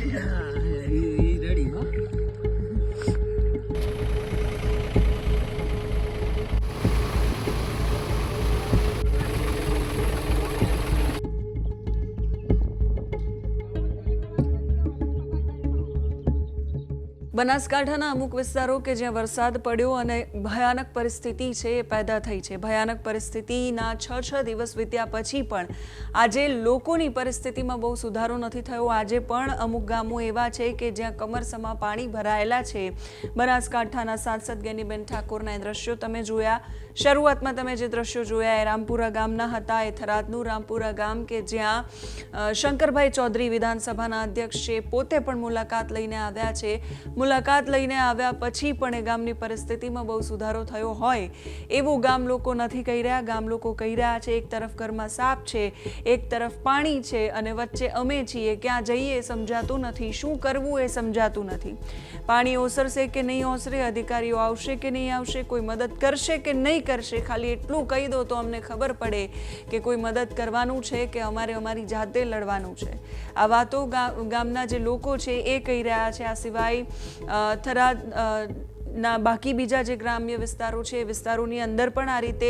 Ready બનાસકાંઠાના અમુક વિસ્તારો કે જ્યાં વરસાદ પડ્યો અને ભયાનક પરિસ્થિતિ છે એ પેદા થઈ છે. ભયાનક પરિસ્થિતિના છ છ દિવસ વીત્યા પછી પણ આજે લોકોની પરિસ્થિતિમાં બહુ સુધારો નથી થયો. આજે પણ અમુક ગામો એવા છે કે જ્યાં કમરસમાં પાણી ભરાયેલા છે. બનાસકાંઠાના સાંસદ ગેનીબેન ઠાકોરના દ્રશ્યો તમે જોયા. શરૂઆતમાં તમે જે દ્રશ્યો જોયા એ રામપુરા ગામના હતા. એ થરાદનું રામપુરા ગામ કે જ્યાં શંકરભાઈ ચૌધરી વિધાનસભાના અધ્યક્ષ છે, પોતે પણ મુલાકાત લઈને આવ્યા છે. મુલાકાત લઈને આવ્યા પછી પણ એ ગામની પરિસ્થિતિમાં બહુ સુધારો થયો હોય એવું ગામ લોકો નથી કહી રહ્યા. ગામ લોકો કહી રહ્યા છે, એક તરફ ઘરમાં સાપ છે, એક તરફ પાણી છે અને વચ્ચે અમે છીએ. ક્યાં જઈએ સમજાતું નથી. શું કરવું એ સમજાતું નથી. પાણી ઓસરશે કે નહીં ઓસરે, અધિકારીઓ આવશે કે નહીં આવશે, કોઈ મદદ કરશે કે નહીં કરશે. ખાલી એટલું કહી દો તો અમને ખબર પડે કે કોઈ મદદ કરવાનું છે કે અમારે અમારી જાતે લડવાનું છે. આ વાતો ગામના જે લોકો છે એ કહી રહ્યા છે. આ સિવાય થરા ના બાકી બીજા જે ગ્રામ્ય વિસ્તારો છે, એ વિસ્તારોની અંદર પણ આ રીતે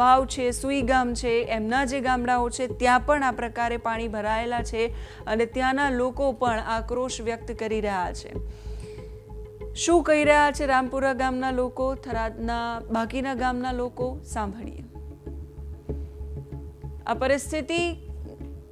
વાવ છે, સુઈ ગામ છે, એમના જે ગામડાઓ છે, ત્યાં પણ આ પ્રકારે પાણી ભરાયેલા છે અને ત્યાંના લોકો પણ આક્રોશ વ્યક્ત કરી રહ્યા છે. શું કહી રહ્યા છે રામપુરા ગામના લોકો, થરાદના બાકીના ગામના લોકો? સાંભળીએ. આ પરિસ્થિતિ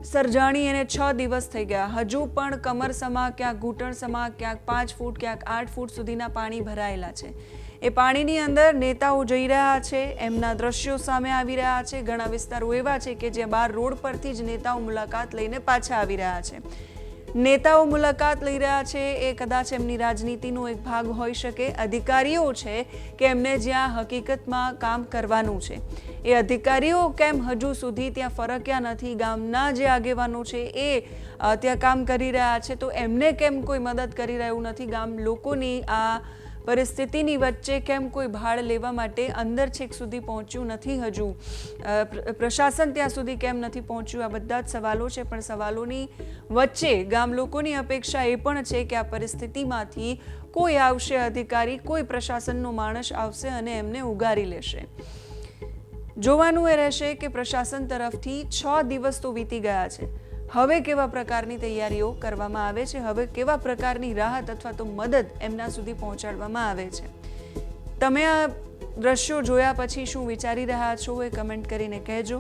સર્જાણી એને છ દિવસ થઈ ગયા. હજુ પણ કમરસમા ક્યાંક ઘૂંટણસમા ક્યાંક પાંચ ફૂટ, ક્યાંક આઠ ફૂટ સુધીના પાણી ભરાયેલા છે. એ પાણીની અંદર નેતાઓ જઈ રહ્યા છે, એમના દ્રશ્યો સામે આવી રહ્યા છે. ઘણા વિસ્તારો એવા છે કે જ્યાં બહાર રોડ પરથી જ નેતાઓ મુલાકાત લઈને પાછા આવી રહ્યા છે. નેતાઓ મુલાકાત લઈ રહ્યા છે. એ કદાચ એમની રાજનીતિનો એક ભાગ હોઈ શકે. અધિકારીઓ છે કે એમને જ્યાં હકીકતમાં કામ કરવાનું છે. એ અધિકારીઓ કેમ હજુ સુધી ત્યાં ફરક્યા નથી? ગામના જે આગેવાનો છે એ ત્યાં કામ કરી રહ્યા છે. તો એમને કેમ કોઈ મદદ કરી રહ્યું નથી? ગામ લોકોની આ પરિસ્થિતિની વચ્ચે કેમ કોઈ ભાડ લેવા માટે અંદર છેક સુધી પહોંચ્યું નથી હજુ? પ્રશાસન ત્યાં સુધી કેમ નથી પહોંચ્યું? આ બધા જ સવાલો છે, પણ સવાલોની વચ્ચે ગામ લોકોની અપેક્ષા એ પણ છે કે આ પરિસ્થિતિમાંથી કોઈ આવશે અધિકારી, કોઈ પ્રશાસનનો માણસ આવશે અને એમને ઉગારી લેશે. જોવાનું એ રહેશે કે પ્રશાસન તરફથી છ દિવસ તો વીતી ગયા છે. હવે કેવા પ્રકારની તૈયારીઓ કરવામાં આવે છે? હવે કેવા પ્રકારની રાહત અથવા તો મદદ એમના સુધી પહોંચાડવામાં આવે છે? તમે આ દ્રશ્યો જોયા પછી શું વિચારી રહ્યા છો એ કમેન્ટ કરીને કહેજો.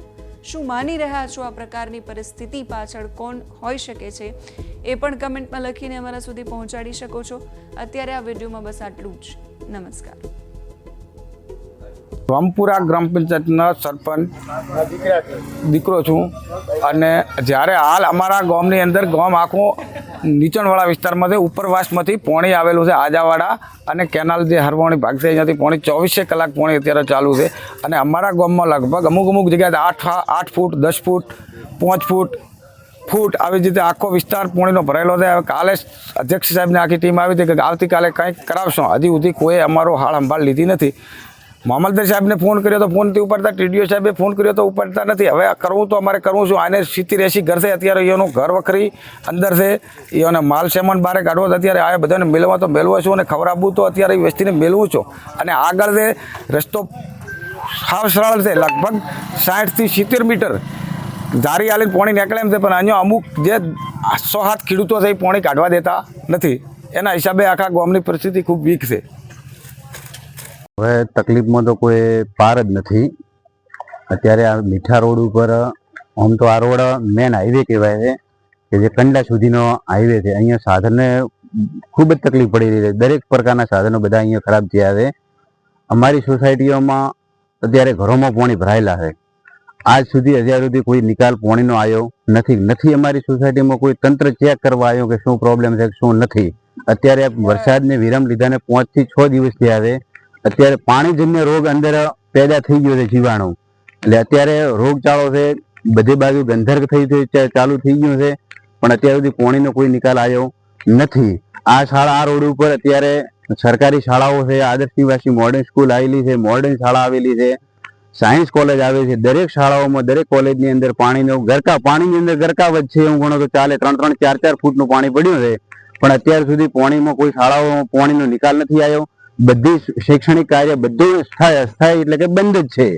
શું માની રહ્યા છો આ પ્રકારની પરિસ્થિતિ પાછળ કોણ હોઈ શકે છે એ પણ કમેન્ટમાં લખીને અમારા સુધી પહોંચાડી શકો છો. અત્યારે આ વિડીયોમાં બસ આટલું જ. નમસ્કાર. રામપુરા ગ્રામ પંચાયતના સરપંચ દીકરો છું. અને જ્યારે હાલ અમારા ગામની અંદર ગામ આખું નીચાણવાળા વિસ્તારમાંથી ઉપરવાસમાંથી પોણી આવેલું છે, આજાવાડા અને કેનાલ જે હરવાણી ભાગ છે, અહીંયાથી પોણી ચોવીસે કલાક પોણી અત્યારે ચાલુ છે. અને અમારા ગામમાં લગભગ અમુક અમુક જગ્યાએ આઠ આઠ ફૂટ, દસ ફૂટ, પાંચ ફૂટ ફૂટ આવી રીતે આખો વિસ્તાર પોણીનો ભરેલો છે. હવે કાલે અધ્યક્ષ સાહેબની આખી ટીમ આવી હતી કે આવતીકાલે કંઈક કરાવશો. હજી સુધી કોઈ અમારો હાળ સંભાળ લીધી નથી. મામલતદાર સાહેબને ફોન કર્યો તો ફોનથી ઉપાડતા, ટીડીઓ સાહેબે ફોન કર્યો તો ઉપાડતા નથી. હવે કરવું તો અમારે કરવું છું. આને સિત્તેર એસી ઘર અત્યારે એનું ઘર વખરી અંદર છે. એને માલ સામાન બહાર કાઢવો તો અત્યારે આ બધાને મેળવવા તો મેળવો છું અને ખવડાવવું તો અત્યારે વ્યક્તિને મેળવું છું. અને આગળ છે રસ્તો સાવ સરળ છે, લગભગ સાઠથી સિત્તેર મીટર. ધારી આલીને પાણી નીકળે એમ છે, પણ અહીંયા અમુક જે સો હાથ ખેડૂતો છે એ પાણી કાઢવા દેતા નથી. એના હિસાબે આખા ગામની પરિસ્થિતિ ખૂબ વીક છે. હવે તકલીફમાં તો કોઈ પાર જ નથી. અત્યારે આ મીઠા રોડ ઉપર, આમ તો આ રોડ મેન હાઈવે કહેવાય છે, કે જે કંડલા સુધીનો હાઈવે છે. અહીંયા સાધનને ખૂબ જ તકલીફ પડી રહી છે. દરેક પ્રકારના સાધનો બધા અહીંયા ખરાબ થયા છે. અમારી સોસાયટીઓમાં અત્યારે ઘરોમાં પાણી ભરાયેલા છે. આજ સુધી હજાર સુધી કોઈ નિકાલ પાણીનો આવ્યો નથી. નથી અમારી સોસાયટીમાં કોઈ તંત્ર ચેક કરવા આવ્યો કે શું પ્રોબ્લેમ છે, શું નથી. અત્યારે વરસાદને વિરામ લીધાને પાંચથી છ દિવસ થયા છે. અત્યારે પાણીજન્ય રોગ અંદર પેદા થઈ ગયો છે જીવાણુ. એટલે અત્યારે રોગચાળો છે, બધી બાજુ ગંધર્ક થઈ થઈ ચાલુ થઈ ગયું છે, પણ અત્યાર સુધી પોણીનો કોઈ નિકાલ આવ્યો નથી. આ શાળા, આ રોડ ઉપર અત્યારે સરકારી શાળાઓ છે, આદર્શ નિવાસી મોડર્ન સ્કૂલ આવેલી છે મોડર્ન શાળા આવેલી છે સાયન્સ કોલેજ આવે છે, દરેક શાળાઓમાં, દરેક કોલેજની અંદર પાણીનો ગરકા, પાણીની અંદર ગરકા છે એવું ગણો તો ચાલે ત્રણ ત્રણ, ચાર ચાર ફૂટનું પાણી પડ્યું છે. પણ અત્યાર સુધી પાણીમાં કોઈ શાળાઓમાં પાણીનો નિકાલ નથી આવ્યો. બધી શૈક્ષણિક કાર્ય બધું સ્થાયી અસ્થાયી એટલે કે બંધ જ છે.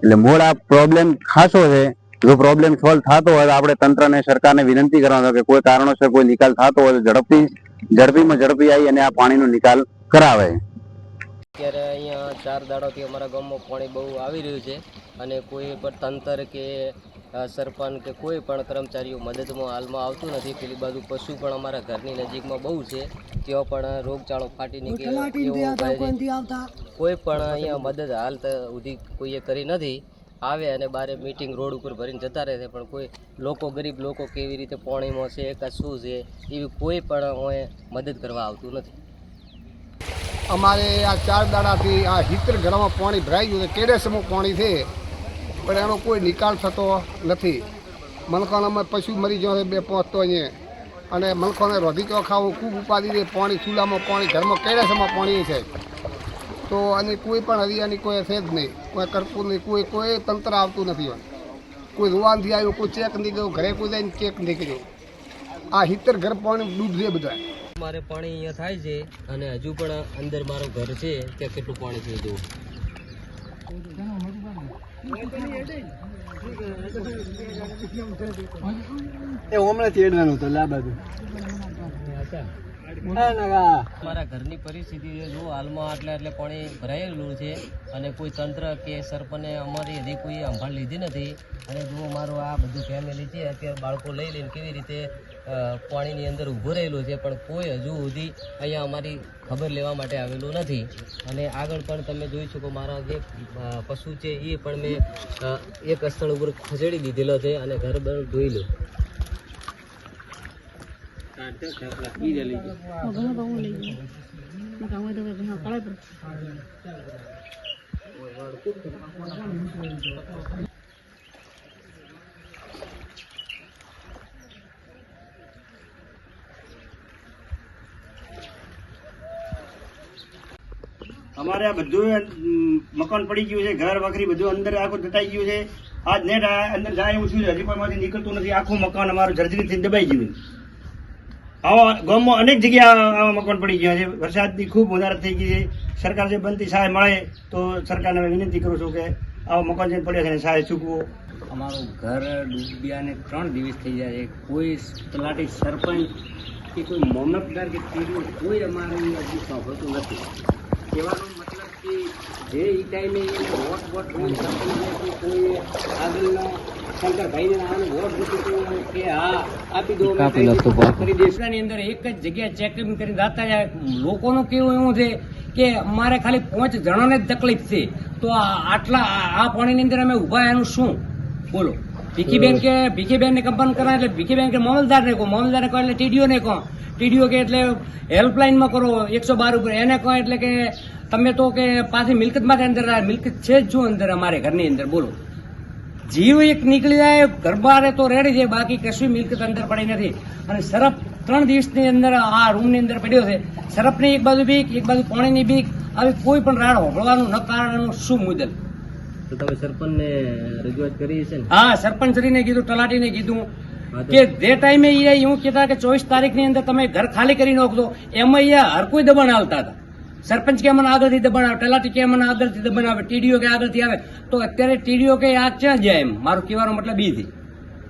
એટલે મૂળ આ પ્રોબ્લેમ ખાસો છે. જો પ્રોબ્લેમ સોલ્વ થતો હોય તો આપણે તંત્રને, સરકારને વિનંતી કરવાનો કે કોઈ કારણોસર કોઈ નિકાલ થતો હોય તો ઝડપથી, ઝડપીમાં ઝડપી આવી અને આ પાણીનો નિકાલ કરાવે. અત્યારે અહીંયા ચાર દાડોથી અમારા ગામમાં પાણી બહુ આવી રહ્યું છે અને કોઈ પણ તંત્ર કે સરપંચ કે કોઈ પણ કર્મચારીઓ મદદમાં હાલમાં આવતું નથી. પેલી બાજુ પશુ પણ અમારા ઘરની નજીકમાં બહુ છે. ત્યાં પણ રોગચાળો ફાટી નીકળે એવું કહે છે. કોઈ પણ અહીંયા મદદ હાલ તો સુધી કોઈએ કરી નથી. આવે અને બારે મીટિંગ રોડ ઉપર ભરીને જતા રહે છે. પણ કોઈ લોકો ગરીબ લોકો કેવી રીતે પોણીમાં છે કે શું છે એવી કોઈ પણ અહીં મદદ કરવા આવતું નથી. અમારે આ ચાર દાડાથી આ હિતર ઘરમાં પાણી ભરાઈ ગયું છે. કેડેસમાં પાણી છે? પણ એનો કોઈ નિકાલ થતો નથી. મલખાણામાં પશુ મરી ગયો બે પહોંચતો અહીંયા. અને મનખાને રોધી ચોખાવું ખૂબ ઉપાધિ છે, પાણી ચૂલામાં પાણી, ઘરમાં કેડેસમાં પાણી છે. તો અને કોઈ પણ હરિયાની કોઈ છે જ નહીં. કોઈ કરતું નહીં, કોઈ કોઈ તંત્ર આવતું નથી કોઈ રૂવાનથી આવ્યું, કોઈ ચેક નહીં ગયું ઘરે કોઈ જઈને ચેક નીકળ્યું. આ હિતર ઘર પાણી ડૂબ છે બધા મારે પાણી અહીંયા થાય છે અને હજુ પણ અંદર મારું ઘર છે, ત્યાં કેટલું પાણી થઈ જુઓ એ હમણાં તેડવાનું હતું મારા ઘરની પરિસ્થિતિ જો હાલમાં આટલે આટલે પાણી ભરાયેલું છે અને કોઈ તંત્ર કે સરપંચે અમારી હજી કોઈ સંભાળ લીધી નથી. અને જો મારું આ બધું ફેમિલી છે, અત્યારે બાળકો લઈ લઈને કેવી રીતે પાણીની અંદર ઊભો રહેલો છે, પણ કોઈ હજુ સુધી અહીંયા અમારી ખબર લેવા માટે આવેલું નથી. અને આગળ પણ તમે જોઈ શકો મારા જે પશુ છે, એ પણ મેં એક સ્થળ ઉપર ખસેડી દીધેલો છે અને ઘર બર ધોઈ લો. અમારે આ બધું મકાન પડી ગયું છે, ઘર વખરી બધું અંદર આખું દટાઈ ગયું છે. આજ નેટ અંદર જાય એવું થયું છે, હજી પણ માંથી નીકળતું નથી. આખું મકાન અમારું જર્જરીથી દબાઈ ગયું આવા ગામમાં અનેક જગ્યા આવા મકાન પડી ગયા છે. વરસાદની ખૂબ વધારે થઈ ગઈ છે. સરકાર જે બનતી સહાય મળે, તો સરકારને વિનંતી કરું છું કે આવા મકાન જે પડ્યા છે એને સહાય ચૂકવો. અમારું ઘર ડૂબ્યાને ત્રણ દિવસ થઈ જાય છે. કોઈ તલાટી સરપંચ કે કોઈ મામલતદાર કે કોઈ અમારે હજુ સાંભળતું નથી. કહેવાનો મતલબ કે જે એ ટાઈમે એને વોટ વોટ કોઈ સરપંચને કે કોઈ આગળનો શંકરભાઈને આને વોટ મૂકી કે હા આપી દો કરી દઈશું અંદર એક જ જગ્યાએ ચેકિંગ કરીને જાતા જાય. લોકોનું કેવું એવું છે કે અમારે ખાલી પાંચ જણાને જ તકલીફ છે. તો આ આટલા આ- આ પાણીની અંદર અમે ઊભા એનું શું? બોલો. ભીખીબેન કે ભીખીબેન ને કંપન કરાય એટલે ભીખીબેન કે મામલદાર ને કહો મામલદાર ને કહો એટલે ટીડીઓ ને કહો. ટીડીઓ કે એટલે હેલ્પલાઇનમાં કરો, એકસો બાર ઉપર. એને કહો એટલે કે તમે તો કે પાછી મિલકત માટે અંદર મિલકત છે જ જો અંદર અમારે ઘરની અંદર. બોલો. જીવ એક નીકળી જાય ગરબા રે તો રેડી જાય બાકી કશું મિલકત અંદર પડી નથી. અને સરફ ત્રણ દિવસની અંદર આ રૂમની અંદર પડ્યો છે. સરફની એક બાજુ બીક, એક બાજુ પાણીની બીક. આવી કોઈ પણ રાડ હોભળવાનું ન કારણનું શું મુદલ તો તમે સરપંચને રજૂઆત કરી છે ને? હા સરપંચશ્રીને કીધું તલાટીને કીધું કે જે ટાઈમે એ એવું કહેતા કે ચોવીસ તારીખની અંદર તમે ઘર ખાલી કરી નાખજો. એમાં હર કોઈ દબાણ આવતા હતા. સરપંચ કે મને આગળથી દબાણ આવે તલાટી કે મને આગળથી દબાણ આવે ટીડીઓ કે આગળથી આવે તો અત્યારે ટીડીઓ કે આ ક્યાં જાય એમ? મારું કહેવાનો મતલબ એ છે.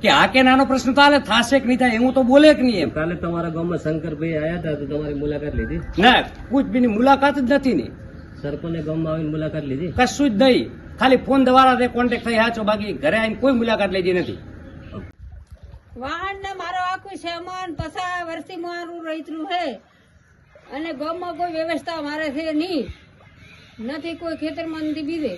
કે આ કે નાનો પ્રશ્ન તો હાલે થશે કે નહીં થાય એવું તો બોલે કે નહીં એમ. કાલે તમારા ગામમાં શંકરભાઈ આવ્યા હતા તો તમારી મુલાકાત લીધી? ના કુછ બીની મુલાકાત જ નથી ને. સરપંચે ગામમાં આવીને મુલાકાત લીધી? કશું જ નહીં. ખાલી ફોન દ્વારા કોન્ટેક્ટ થઈ છો બાકી ઘરે આવીને કોઈ મુલાકાત લેતી નથી. વાહન ને મારો આખું સેમન પસા વર્ષથી મારું રહીતરું હે અને ગામમાં કોઈ વ્યવસ્થા મારે છે નહીં. નથી કોઈ ખેતરમાં નથી બીજે.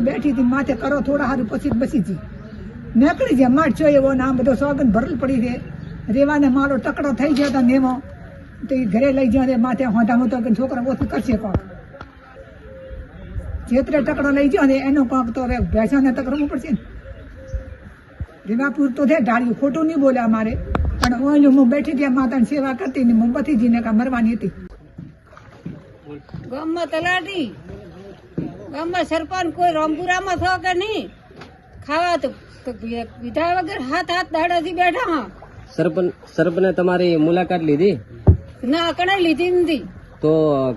બેઠી માથે કરો થોડા હારું, પછી બસી હતી નીકળી છે માઠ છો સોગન ભરલ પડી છે. રેવાને મારો ટકડો થઈ ગયો હતો નેમો. તો એ ઘરે લઈ તે માથે હોંધામાં તો છોકરો ઓછું કરશે કોક. જેતરે ટકડો લઈ ગયો ને એનો કોક તો હવે ભેંસોને તો કરવું પડશે ને. તો છે, ઢાળ્યું ખોટું નહીં બોલ્યા મારે. પણ ઓલું હું બેઠી ત્યાં માતાની સેવા કરતી ને હું બધી જઈને કાં મરવાની હતી. ગામમાં તલાટી ગામમાં સરપંચ કોઈ રામપુરામાં થો કે નહીં? ખાવા તો પીધા વગર હાથ હાથ દાડાથી બેઠા હા. સરપંચ સરપંચે તમારી મુલાકાત લીધી? ના કણે લીધી નથી. તો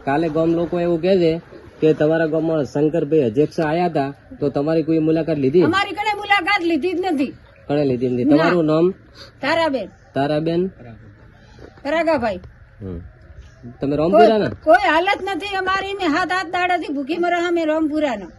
કાલે ગામ લોકો એવું કહે છે કે તમારા ગામમાં શંકરભાઈ અધ્યક્ષ આયા હતા તો તમારી કોઈ મુલાકાત લીધી? અમારી કણે મુલાકાત લીધી જ નથી. કણે લીધી નથી. તમારું નામ? તારાબેન. તારાબેન? રાગાભાઈ. તમે રામપુરા ના કોઈ હાલત નથી અમારી ને હાથ હાથ દાડાથી ભૂખી મરા અમે રામપુરાના